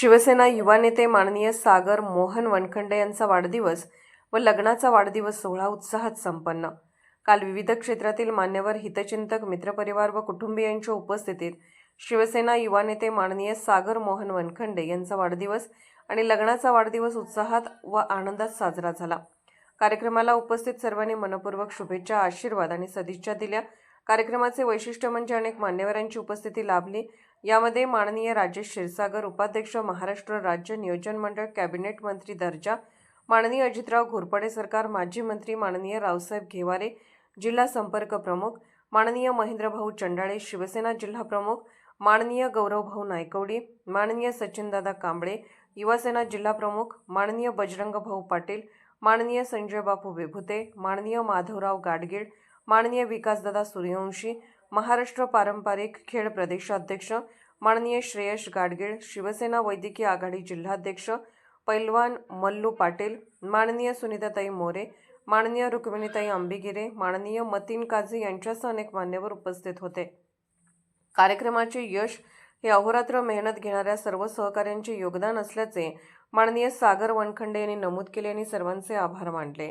शिवसेना युवा नेते माननीय सागर मोहन वनखंडे यांचा वाढदिवस व लग्नाचा वाढदिवस सोहळा उत्साहात संपन्न. काल विविध क्षेत्रातील मान्यवर हितचिंतक मित्रपरिवार व कुटुंबियांच्या उपस्थितीत शिवसेना युवा नेते माननीय सागर मोहन वनखंडे यांचा वाढदिवस आणि लग्नाचा वाढदिवस उत्साहात व आनंदात साजरा झाला. कार्यक्रमाला उपस्थित सर्वांनी मनपूर्वक शुभेच्छा आशीर्वाद आणि सदिच्छा दिल्या. कार्यक्रमाचे वैशिष्ट्य म्हणजे अनेक मान्यवरांची उपस्थिती लाभली. यामध्ये माननीय राजेश क्षीरसागर उपाध्यक्ष महाराष्ट्र राज्य नियोजन मंडळ कॅबिनेट मंत्री दर्जा माननीय अजितराव घोरपडे सरकार माजी मंत्री माननीय रावसाहेब घेवारे जिल्हा संपर्क प्रमुख माननीय महेंद्रभाऊ चंडाळे शिवसेना जिल्हा प्रमुख माननीय गौरवभाऊ नायकवडी माननीय सचिनदादा कांबळे युवासेना जिल्हा प्रमुख माननीय बजरंगभाऊ पाटील माननीय संजय बापू विभुते माननीय माधवराव गाडगीळ माननीय विकासदादा सूर्यवंशी महाराष्ट्र पारंपरिक खेळ प्रदेशाध्यक्ष माननीय श्रेयश गाडगीळ शिवसेना वैद्यकीय आघाडी जिल्हाध्यक्ष पैलवान मल्लू पाटील माननीय सुनीताताई मोरे माननीय रुक्मिणीताई आंबिगिरे माननीय मतीन काझी यांच्यासह अनेक मान्यवर उपस्थित होते. कार्यक्रमाचे यश हे अहोरात्र मेहनत घेणाऱ्या सर्व सहकाऱ्यांचे योगदान असल्याचे माननीय सागर वनखंडे यांनी नमूद केले आणि सर्वांचे आभार मानले.